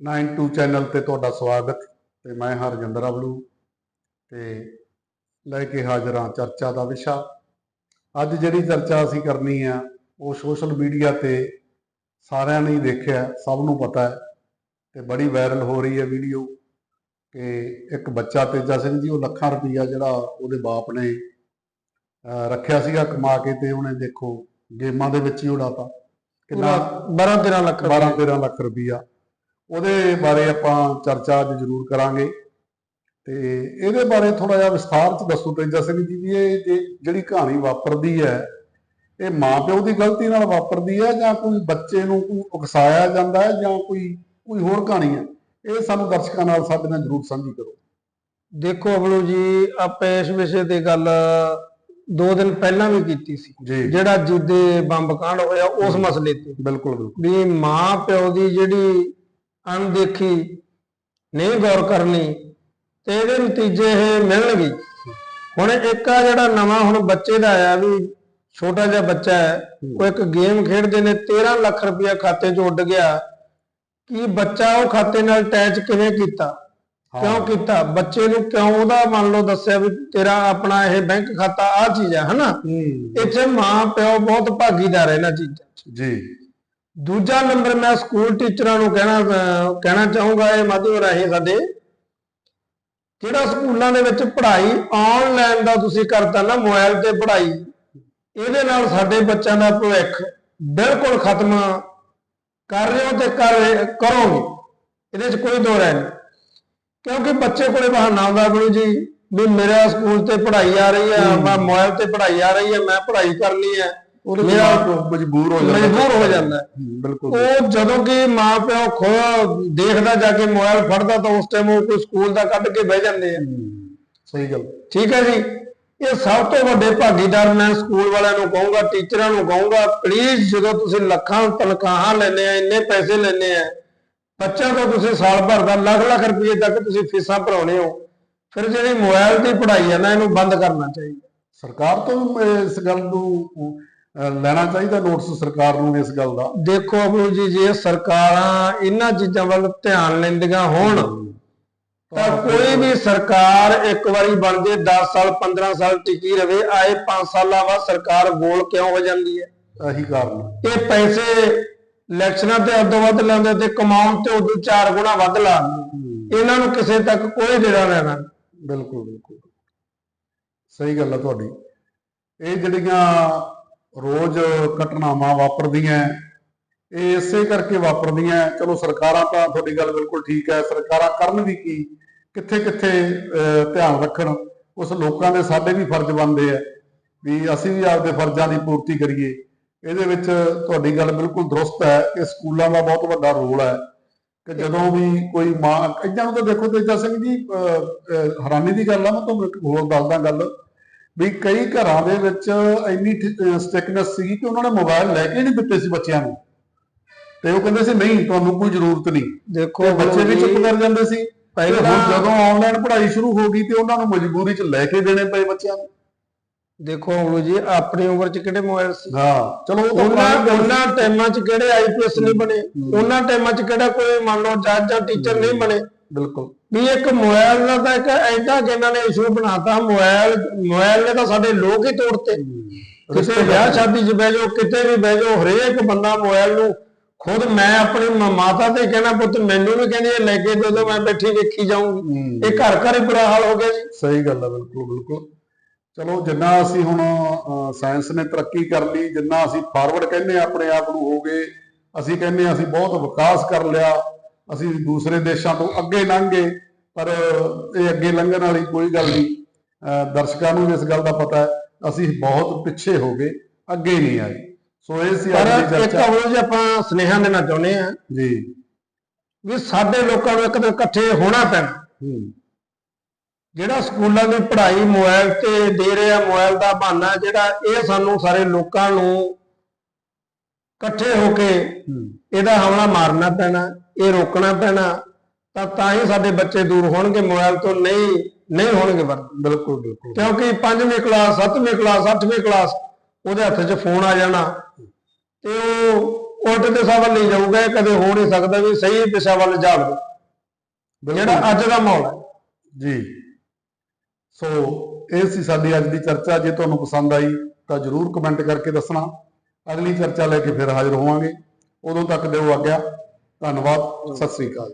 92 channel ਤੇ ਤੁਹਾਡਾ ਸਵਾਗਤ ਤੇ ਮੈਂ ਹਰਜਿੰਦਰ ਅਬਲੂ ਤੇ ਲੈ ਕੇ ਹਾਜ਼ਰ ਹਾਂ ਚਰਚਾ ਦਾ ਵਿਸ਼ਾ। ਅੱਜ ਜਿਹੜੀ ਚਰਚਾ ਅਸੀਂ ਕਰਨੀ ਆ ਉਹ ਸੋਸ਼ਲ ਮੀਡੀਆ ਤੇ ਸਾਰਿਆਂ ਨੇ ਹੀ ਦੇਖਿਆ ਸਭ ਨੂੰ ਪਤਾ ਹੈ ਤੇ ਬੜੀ ਵਾਇਰਲ ਹੋ ਰਹੀ ਹੈ ਵੀਡੀਓ ਕਿ ਇੱਕ ਬੱਚਾ ਤੇਜਾ ਸਿੰਘ ਜੀ ਉਹ ਲੱਖਾਂ ਰੁਪਈਆ ਜਿਹੜਾ ਉਹਦੇ ਬਾਪ ਨੇ ਰੱਖਿਆ ਸੀਗਾ ਕਮਾ ਕੇ ਤੇ ਉਹਨੇ ਦੇਖੋ ਗੇਮਾਂ ਦੇ ਵਿੱਚ ਹੀ ਉਡਾਤਾ। ਕਿੰਨਾ? 12 13 ਲੱਖ 12 13 ਲੱਖ ਰੁਪਈਆ। ਉਹਦੇ ਬਾਰੇ ਆਪਾਂ ਚਰਚਾ ਅੱਜ ਜ਼ਰੂਰ ਕਰਾਂਗੇ। ਤੇ ਇਹਦੇ ਬਾਰੇ ਥੋੜਾ ਜਿਹਾ ਵਿਸਥਾਰ ਚ ਦੱਸੋ ਤੇਜਾ ਸਿੰਘ ਜੀ ਵੀ ਇਹ ਜਿਹੜੀ ਕਹਾਣੀ ਵਾਪਰਦੀ ਹੈ ਇਹ ਮਾਪਿਓ ਦੀ ਗਲਤੀ ਨਾਲ ਵਾਪਰਦੀ ਹੈ ਜਾਂ ਕੋਈ ਬੱਚੇ ਨੂੰ ਕੋਈ ਉਕਸਾਇਆ ਜਾਂਦਾ ਹੈ ਜਾਂ ਕੋਈ ਕੋਈ ਹੋਰ ਕਹਾਣੀ ਹੈ? ਇਹ ਸਾਨੂੰ ਦਰਸ਼ਕਾਂ ਨਾਲ ਸਾਡੇ ਨਾਲ ਜ਼ਰੂਰ ਸਾਂਝੀ ਕਰੋ। ਦੇਖੋ ਅਬਲੂ ਜੀ ਆਪਾਂ ਇਸ ਵਿਸ਼ੇ ਤੇ ਗੱਲ ਦੋ ਦਿਨ ਪਹਿਲਾਂ ਵੀ ਕੀਤੀ ਸੀ। ਜਿਹੜਾ ਜਿੱਦੇ ਬੰਬ ਕਾਂਡ ਹੋਇਆ ਉਸ ਮਸਲੇ ਤੇ। ਬਿਲਕੁਲ ਬਿਲਕੁਲ। ਵੀ ਮਾਂ ਪਿਓ ਦੀ ਜਿਹੜੀ ਅਣਦੇਖੀ ਨਹੀਂ ਗੌਰ ਕਰਨੀ ਤੇ ਇਹਦੇ ਨਤੀਜੇ ਇਹ ਮਿਲਣਗੇ। ਹੁਣ ਇੱਕ ਆ ਜਿਹੜਾ ਨਵਾਂ ਹੁਣ ਬੱਚੇ ਦਾ ਆਇਆ ਵੀ ਛੋਟਾ ਜਿਹਾ ਬੱਚਾ ਹੈ ਉਹ ਇੱਕ ਗੇਮ ਖੇਡਦੇ ਨੇ 13 ਲੱਖ ਰੁਪਇਆ ਖਾਤੇ 'ਚ ਉੱਡ ਗਿਆ। ਕੀ ਬੱਚਾ ਉਹ ਖਾਤੇ ਨਾਲ ਅਟੈਚ ਕਿਵੇਂ ਕੀਤਾ? ਕਿਉਂ ਕੀਤਾ? ਬੱਚੇ ਨੂੰ ਕਿਉਂ ਉਹਦਾ ਮੰਨ ਲਓ ਦੱਸਿਆ ਵੀ ਤੇਰਾ ਆਪਣਾ ਇਹ ਬੈਂਕ ਖਾਤਾ ਆ ਚੀਜ਼ ਹੈ ਹਨਾ? ਇੱਥੇ ਮਾਂ ਪਿਓ ਬਹੁਤ ਭਾਗੀਦਾਰ ਹੈ ਇਹਨਾਂ ਚੀਜ਼ਾਂ ਜੀ। ਦੂਜਾ ਨੰਬਰ ਮੈਂ ਸਕੂਲ ਟੀਚਰਾਂ ਨੂੰ ਕਹਿਣਾ ਕਹਿਣਾ ਚਾਹੂੰਗਾ ਇਹ ਮਾਧਿਅਮ ਰਾਹੀਂ ਸਾਡੇ ਜਿਹੜਾ ਸਕੂਲਾਂ ਦੇ ਵਿੱਚ ਪੜ੍ਹਾਈ ਆਨਲਾਈਨ ਦਾ ਤੁਸੀਂ ਕਰਤਾ ਨਾ ਮੋਬਾਈਲ ਤੇ ਪੜ੍ਹਾਈ ਇਹਦੇ ਨਾਲ ਸਾਡੇ ਬੱਚਿਆਂ ਦਾ ਭਵਿੱਖ ਬਿਲਕੁਲ ਖਤਮ ਕਰ ਰਹੇ ਹੋ ਤੇ ਕਰ ਕਰੋਗੇ ਇਹਦੇ 'ਚ ਕੋਈ ਦੋ ਰਾਏ ਨਹੀਂ ਕਿਉਂਕਿ ਬੱਚੇ ਕੋਲੇ ਬਹਾਨਾ ਆਉਂਦਾ ਬਣੀ ਜੀ ਵੀ ਮੇਰਾ ਸਕੂਲ ਤੇ ਪੜ੍ਹਾਈ ਆ ਰਹੀ ਹੈ। ਮੈਂ ਮੋਬਾਈਲ ਤੇ ਪੜ੍ਹਾਈ ਆ ਰਹੀ ਹੈ ਮੈਂ ਪੜ੍ਹਾਈ ਕਰਨੀ ਹੈ ਉਹਦੇ ਮੇਰਾ ਮਜਬੂਰ ਹੋ ਜਾਂਦਾ। ਮਜਬੂਰ ਹੋ ਜਾਂਦਾ। ਬਿਲਕੁਲ। ਉਹ ਜਦੋਂ ਕਿ ਮਾਂ ਪਿਓ ਖੋ ਦੇਖਦਾ ਜਾ ਕੇ ਮੋਬਾਈਲ ਫੜਦਾ ਤਾਂ ਉਸ ਟਾਈਮ ਉਹ ਕੋਈ ਸਕੂਲ ਦਾ ਕੱਢ ਕੇ ਬਹਿ ਜਾਂਦੇ ਆ। ਸਹੀ ਗੱਲ। ਠੀਕ ਹੈ ਜੀ? ਇਹ ਸਭ ਤੋਂ ਵੱਡੇ ਭਾਗੀਦਾਰ ਮੈਂ ਸਕੂਲ ਵਾਲਿਆਂ ਨੂੰ ਕਹੂੰਗਾ ਟੀਚਰਾਂ ਨੂੰ ਕਹੂੰਗਾ ਪਲੀਜ਼ ਜਦੋਂ ਤੁਸੀਂ ਲੱਖਾਂ ਤਨਖਾਹਾਂ ਲੈਂਦੇ ਆ ਇੰਨੇ ਪੈਸੇ ਲੈਂਦੇ ਆ ਬੱਚਿਆਂ ਤੋਂ ਤੁਸੀਂ ਸਾਲ ਭਰ ਦਾ ਲੱਖ ਲੱਖ ਰੁਪਏ ਤੱਕ ਤੁਸੀਂ ਫੀਸਾਂ ਭਰਾਉਣੇ ਹੋ। ਫਿਰ ਜਿਹੜੀ ਮੋਬਾਈਲ ਦੀ ਪੜ੍ਹਾਈ ਹੈ ਨਾ ਇਹਨੂੰ ਬੰਦ ਕਰਨਾ ਚਾਹੀਦਾ। ਸਰਕਾਰ ਤੋਂ ਇਸ ਗੱਲ ਨੂੰ ਲੈਣਾ ਚਾਹੀਦਾ ਨੋਟਿਸ ਸਰਕਾਰ ਨੂੰ ਇਸ ਗੱਲ ਦਾ। ਦੇਖੋ ਅਬੂ ਜੀ ਜੇ ਸਰਕਾਰਾਂ ਇਹਨਾਂ ਚੀਜ਼ਾਂ ਵੱਲ ਧਿਆਨ ਲੈਂਦੀਆਂ ਹੋਣ ਤਾਂ ਕੋਈ ਵੀ ਸਰਕਾਰ ਇੱਕ ਵਾਰੀ ਬਣ ਜੇ 10 ਸਾਲ 15 ਸਾਲ ਟਿਕੀ ਰਵੇ ਆਏ 5 ਸਾਲਾਂ ਬਾਅਦ ਸਰਕਾਰ ਗੋਲ ਕਿਉਂ ਹੋ ਜਾਂਦੀ ਹੈ? ਇਹੀ ਕਾਰਨ। ਇਹ ਪੈਸੇ ਇਲੈਕਸ਼ਨਾਂ ਤੇ ਅੱਧੋ ਵੱਧ ਲੈਂਦੇ ਤੇ ਕਮਾਉਣ ਤੇ ਉਦੋਂ ਚਾਰ ਗੁਣਾ ਵੱਧ ਲਾਉਂਦੇ ਇਹਨਾਂ ਨੂੰ ਕਿਸੇ ਤੱਕ ਕੋਈ ਦੇਣਾ ਲੈਣਾ। ਬਿਲਕੁਲ ਬਿਲਕੁਲ। ਸਹੀ ਗੱਲ ਹੈ ਤੁਹਾਡੀ। ਇਹ ਜਿਹੜੀਆਂ ਰੋਜ਼ ਘਟਨਾਵਾਂ ਵਾਪਰਦੀਆਂ ਇਹ ਇਸੇ ਕਰਕੇ ਵਾਪਰਦੀਆਂ ਚਲੋ ਸਰਕਾਰਾਂ ਤਾਂ ਤੁਹਾਡੀ ਗੱਲ ਬਿਲਕੁਲ ਠੀਕ ਹੈ। ਸਰਕਾਰਾਂ ਕਰਨ ਵੀ ਕੀ? ਕਿੱਥੇ ਕਿੱਥੇ ਧਿਆਨ ਰੱਖਣ? ਉਸ ਲੋਕਾਂ ਦੇ ਸਾਡੇ ਵੀ ਫਰਜ਼ ਬਣਦੇ ਆ ਵੀ ਅਸੀਂ ਵੀ ਆਪਦੇ ਫਰਜ਼ਾਂ ਦੀ ਪੂਰਤੀ ਕਰੀਏ। ਇਹਦੇ ਵਿੱਚ ਤੁਹਾਡੀ ਗੱਲ ਬਿਲਕੁਲ ਦਰੁਸਤ ਹੈ। ਕਿ ਸਕੂਲਾਂ ਦਾ ਬਹੁਤ ਵੱਡਾ ਰੋਲ ਹੈ। ਕਿ ਜਦੋਂ ਵੀ ਕੋਈ ਮਾਂ ਇਦਾਂ ਨੂੰ ਤਾਂ ਦੇਖੋ ਤੇਜਾ ਸਿੰਘ ਜੀ ਅਹ, ਹੈਰਾਨੀ ਦੀ ਗੱਲ ਆ ਮੈਂ ਤੁਹਾਨੂੰ ਇੱਕ ਹੋਰ ਦੱਸਦਾ ਗੱਲ। ਵੀ ਕਈ ਘਰਾਂ ਦੇ ਵਿੱਚ ਇੰਨੀ ਸਟਿਕਨੈਸ ਸੀ ਕਿ ਉਹਨਾਂ ਨੇ ਮੋਬਾਈਲ ਲੈ ਕੇ ਨਹੀਂ ਦਿੱਤੇ ਸੀ ਬੱਚਿਆਂ ਨੂੰ। ਤੇ ਉਹ ਕਹਿੰਦੇ ਸੀ ਨਹੀਂ ਤੁਹਾਨੂੰ ਕੋਈ ਜ਼ਰੂਰਤ ਨਹੀਂ। ਦੇਖੋ ਬੱਚੇ ਵੀ ਚੁੱਪ ਕਰ ਜਾਂਦੇ ਸੀ। ਹੁਣ ਪਹਿਲਾਂ- ਜਦੋਂ ਆਨਲਾਈਨ ਪੜ੍ਹਾਈ ਸ਼ੁਰੂ ਹੋ ਗਈ ਤੇ ਉਹਨਾਂ ਨੂੰ ਮਜਬੂਰੀ 'ਚ ਲੈ ਕੇ ਦੇਣੇ ਪਏ ਬੱਚਿਆਂ ਨੂੰ। ਦੇਖੋ ਅਬੂ ਜੀ ਆਪਣੀ ਉਮਰ 'ਚ ਕਿਹੜੇ ਮੋਬਾਈਲ ਸੀ? ਹਾਂ ਚਲੋ ਉਹਨਾਂ। ਉਹਨਾਂ ਟਾਈਮਾਂ 'ਚ ਕਿਹੜੇ ਆਈਪੀਐਸ ਨਹੀਂ ਬਣੇ? ਉਹਨਾਂ ਟਾਈਮਾਂ 'ਚ ਕਿਹੜਾ ਕੋਈ ਮੰਨ ਲਓ ਜੱਜ ਜਾਂ ਟੀਚਰ ਨਹੀਂ ਬਣੇ? ਬਿਲਕੁਲ। ਵੀ ਇੱਕ ਮੋਬਾਈਲ ਦਾ ਤਾਂ ਇੱਕ ਐਡਾ ਕਿ ਇਹਨਾਂ ਨੇ ਇਸ਼ੂ ਬਣਾਤਾ ਮੋਬਾਈਲ ਮੋਬਾਈਲ ਨੇ ਤਾਂ ਸਾਡੇ ਲੋਕ ਹੀ ਤੋੜਤੇ। ਕਿਸੇ ਵਿਆਹ ਸ਼ਾਦੀ 'ਚ ਬਹਿ ਜਾਓ ਕਿਤੇ ਵੀ ਬਹਿ ਜਾਓ ਹਰੇਕ ਬੰਦਾ ਮੋਬਾਈਲ ਨੂੰ ਖੁਦ ਮੈਂ ਆਪਣੀ ਮਾਤਾ ਤੇ ਕਹਿਣਾ ਪੁੱਤ ਮੈਨੂੰ ਵੀ ਕਹਿੰਦੀ ਲੈ ਕੇ ਦੇ ਦਿਓ ਮੈਂ ਬੈਠੀ ਵੇਖੀ ਜਾਊਂਗੀ। ਹੂੰ। ਇਹ ਘਰ ਘਰ ਹੀ ਬੁਰਾ ਹਾਲ ਹੋ ਗਿਆ ਜੀ। ਸਹੀ ਗੱਲ ਹੈ ਬਿਲਕੁਲ ਬਿਲਕੁਲ। ਚਲੋ ਜਿੰਨਾ ਅਸੀਂ ਹੁਣ ਸਾਇੰਸ ਨੇ ਤਰੱਕੀ ਕਰ ਲਈ ਜਿੰਨਾ ਅਸੀਂ ਫਾਰਵਰਡ ਕਹਿੰਦੇ ਆਪਣੇ ਆਪ ਨੂੰ ਹੋ ਗਏ ਅਸੀਂ ਕਹਿੰਦੇ ਅਸੀਂ ਬਹੁਤ ਵਿਕਾਸ ਕਰ ਲਿਆ। ਅਸੀਂ ਦੂਸਰੇ ਦੇਸ਼ਾਂ ਤੋਂ ਅੱਗੇ ਲੰਘ ਗਏ ਪਰ ਇਹ ਅੱਗੇ ਲੰਘਣ ਵਾਲੀ ਕੋਈ ਗੱਲ ਨਹੀਂ। ਦਰਸ਼ਕਾਂ ਨੂੰ ਇਸ ਗੱਲ ਦਾ ਪਤਾ ਹੈ ਅਸੀਂ ਬਹੁਤ ਪਿੱਛੇ ਹੋ ਗਏ ਅੱਗੇ ਨਹੀਂ ਆਏ। ਸੋ ਇਹ ਸੀ ਅੱਜ ਦੀ ਇੱਕ ਚਰਚਾ। ਉਹ ਜੀ ਆਪਾਂ ਸੁਨੇਹਾ ਦੇਣਾ ਚਾਹੁੰਦੇ ਆ ਜੀ। ਵੀ ਸਾਡੇ ਲੋਕਾਂ ਨੂੰ ਇੱਕ ਦਿਨ ਇਕੱਠੇ ਹੋਣਾ ਪੈਣਾ। ਜਿਹੜਾ ਸਕੂਲਾਂ ਦੀ ਪੜ੍ਹਾਈ ਮੋਬਾਈਲ ਤੇ ਦੇ ਰਿਹਾ ਮੋਬਾਈਲ ਦਾ ਬਹਾਨਾ ਜਿਹੜਾ ਇਹ ਸਾਨੂੰ ਸਾਰੇ ਲੋਕਾਂ ਨੂੰ ਇਕੱਠੇ ਹੋ ਕੇ ਇਹਦਾ ਹਮਲਾ ਮਾਰਨਾ ਪੈਣਾ ਇਹ ਰੋਕਣਾ ਪੈਣਾ ਤਾਂ ਤਾਂ ਹੀ ਸਾਡੇ ਬੱਚੇ ਦੂਰ ਹੋਣਗੇ ਮੋਬਾਈਲ ਤੋਂ ਨਹੀਂ ਨਹੀਂ ਹੋਣਗੇ ਬਿਲਕੁਲ ਬਿਲਕੁਲ। ਕਿਉਂਕਿ 5ਵੀਂ ਕਲਾਸ 7ਵੀਂ ਕਲਾਸ 8ਵੀਂ ਕਲਾਸ ਉਹਦੇ ਹੱਥ 'ਚ ਫੋਨ ਆ ਜਾਣਾ ਤੇ ਉਹ ਉਲਟ ਦਿਸ਼ਾ ਵੱਲ ਨਹੀਂ ਜਾਊਗਾ ਇਹ ਕਦੇ ਹੋ ਨਹੀਂ ਸਕਦਾ ਵੀ ਸਹੀ ਦਿਸ਼ਾ ਵੱਲ ਜਾਵੇ। ਜਿਹੜਾ ਅੱਜ ਦਾ ਮਾਹੌਲ ਹੈ। ਜੀ। ਸੋ ਇਹ ਸੀ ਸਾਡੀ ਅੱਜ ਦੀ ਚਰਚਾ ਜੇ ਤੁਹਾਨੂੰ ਪਸੰਦ ਆਈ ਤਾਂ ਜਰੂਰ ਕਮੈਂਟ ਕਰਕੇ ਦੱਸਣਾ। ਅਗਲੀ ਚਰਚਾ ਲੈ ਕੇ ਫਿਰ ਹਾਜ਼ਰ ਹੋਵਾਂਗੇ। ਉਦੋਂ ਤੱਕ ਦਿਓ ਆਗਿਆ। ਧੰਨਵਾਦ। ਸਤਿ ਸ੍ਰੀ ਅਕਾਲ।